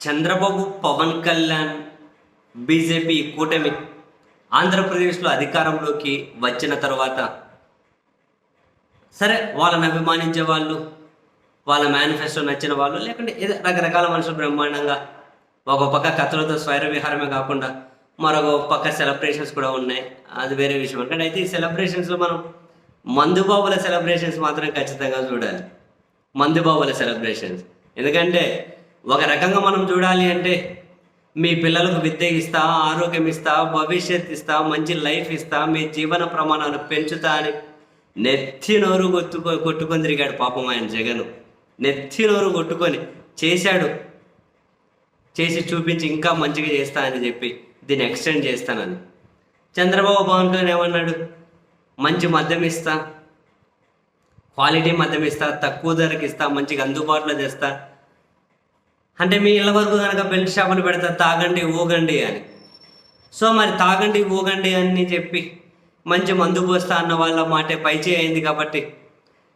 Chandrababu Pawan Kalyan BJP కూటమి ఆంధ్రప్రదేశ్లో అధికారంలోకి వచ్చిన తర్వాత సరే వాళ్ళని అభిమానించే వాళ్ళు వాళ్ళ మేనిఫెస్టో నచ్చిన వాళ్ళు లేకుంటే ఏదో రకరకాల మనుషులు బ్రహ్మాండంగా ఒక పక్క కథలతో స్వైర విహారమే కాకుండా మరొక పక్క సెలబ్రేషన్స్ కూడా ఉన్నాయి. అది వేరే విషయం. ఎందుకంటే అయితే ఈ సెలబ్రేషన్స్లో మనం మందుబాబుల సెలబ్రేషన్స్ మాత్రం ఖచ్చితంగా చూడాలి. మందుబాబుల సెలబ్రేషన్స్ ఎందుకంటే ఒక రకంగా మనం చూడాలి అంటే మీ పిల్లలకు విద్య ఇస్తా ఆరోగ్యం ఇస్తా భవిష్యత్ ఇస్తా మంచి లైఫ్ ఇస్తా మీ జీవన ప్రమాణాలు పెంచుతా అని నెత్తి నోరు కొట్టుకో కొట్టుకొని తిరిగాడు పాపం ఆయన జగన్. నెత్తి నోరు కొట్టుకొని చేశాడు. చేసి చూపించి ఇంకా మంచిగా చేస్తా అని చెప్పి దీన్ని ఎక్స్టెండ్ చేస్తానని. చంద్రబాబు పవన్ కళ్యాణ్ ఏమన్నాడు? మంచి మద్యం ఇస్తా క్వాలిటీ మద్యం ఇస్తా తక్కువ ధరకు ఇస్తా మంచిగా అందుబాటులో తెస్తా అంటే మీ ఇళ్ళ వరకు కనుక బెల్ట్ షాపులు పెడతా తాగండి ఊగండి అని. సో మరి తాగండి ఊగండి అని చెప్పి మంచి మందు పోస్తా అన్న వాళ్ళ మాటే పైచే అయింది కాబట్టి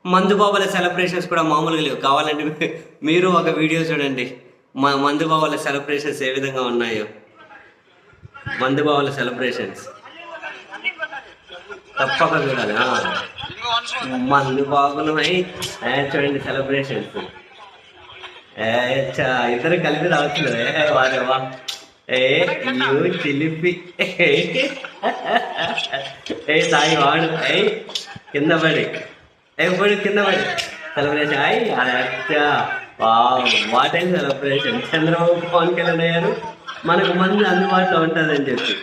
మందు బాబుల సెలబ్రేషన్స్ కూడా మామూలుగా లేవు. కావాలంటే మీరు ఒక వీడియో చూడండి. మా మందు బాబుల సెలబ్రేషన్స్ ఏ విధంగా ఉన్నాయో. మందు బాబుల సెలబ్రేషన్స్ తప్పక చూడాలి. మందు బాబులమై చూడండి సెలబ్రేషన్స్ ఇద్దరు కలిపి రావచ్చు ఏ ఏ యూ చిలిపి ఏ సాయి వాడు. ఏ కింద పడి. ఏ పడి కింద పడి. సెలబ్రేషన్ అయ్యి అచ్చా. What and celebration Chandrababu Pawan Kalyan అయ్యారు మనకు మంది అందుబాటులో ఉంటుందని చెప్పి.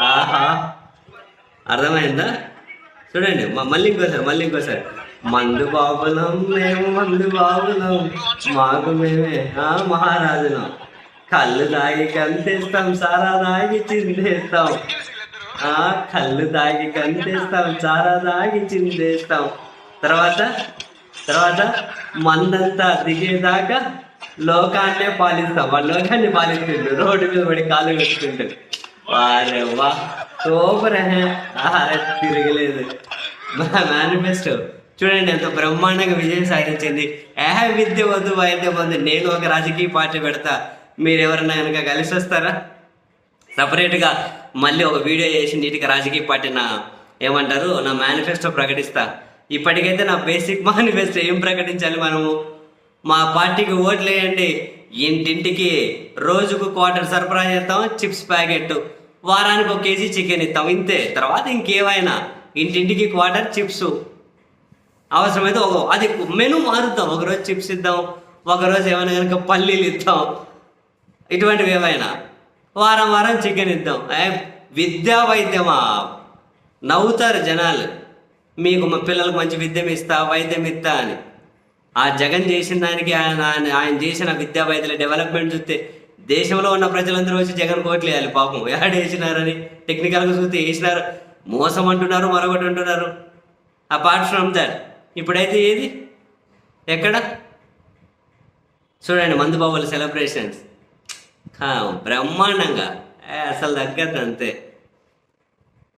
ఆహా. అర్థమైందా? చూడండి మళ్ళీ ఇంకోసారి మళ్ళీ ఇంకోసారి. మందు బాబులం మేము మందు బాబులం మాకు మేమే ఆ మహారాజులం కళ్ళు తాగి కంతేస్తాం సారా తాగి చిందేస్తాం. ఆ కళ్ళు తాగి కంతేస్తాం సారా తాగి చిందేస్తాం. తర్వాత తర్వాత మందంతా దిగేదాకా లోకాన్నే పాలిస్తాం. వాళ్ళ లోకాన్ని పాలిస్తుండ్రు రోడ్డు మీద పడి కాలు పెట్టుకుంటారు వారే వా సూపర్ హే తిరగలేదు. మా మేనిఫెస్టో. చూడండి ఎంత బ్రహ్మాండంగా విజయం సాధించింది. ఏహ విద్య వద్దు వైద్యం వద్దు నేను ఒక రాజకీయ పార్టీ పెడతా. మీరు ఎవరన్నా కనుక కలిసి వస్తారా? సపరేట్గా మళ్ళీ ఒక వీడియో చేసి నీటిగా రాజకీయ పార్టీ నా ఏమంటారు? నా మేనిఫెస్టో ప్రకటిస్తా. ఇప్పటికైతే నా బేసిక్ మేనిఫెస్టో ఏం ప్రకటించాలి మనము? మా పార్టీకి ఓట్లు వేయండి. ఇంటింటికి రోజుకు క్వార్టర్ సరఫరా చేస్తాం చిప్స్ ప్యాకెట్. వారానికి ఒక కేజీ చికెన్ ఇస్తాం ఇంతే. తర్వాత ఇంకేమైనా? ఇంటింటికి క్వార్టర్ చిప్స్. అవసరమైతే ఒక అది మెను మారుద్దాం. ఒకరోజు చిప్స్ ఇద్దాం. ఒకరోజు ఏమైనా కనుక పల్లీలు ఇద్దాం. ఇటువంటివి ఏమైనా వారం వారం చికెన్ ఇద్దాం. విద్యా వైద్యమా? నవ్వుతారు జనాలు. మీకు మా పిల్లలకు మంచి విద్యం ఇస్తా వైద్యం ఇస్తా అని. ఆ జగన్ చేసిన దానికి ఆయన ఆయన ఆయన చేసిన విద్యా వైద్యుల డెవలప్మెంట్ చూస్తే దేశంలో ఉన్న ప్రజలందరూ వచ్చి జగన్ కోట్లు వేయాలి. పాపం యాడ్ వేసినారని టెక్నికల్గా చూస్తే వేసినారు. మోసం అంటున్నారు మరొకటి అంటున్నారు. Apart from that. ఇప్పుడైతే ఏది? ఎక్కడ? చూడండి మందుబాబుల సెలబ్రేషన్స్ బ్రహ్మాండంగా. ఏ, అసలు తగ్గద్దు అంతే.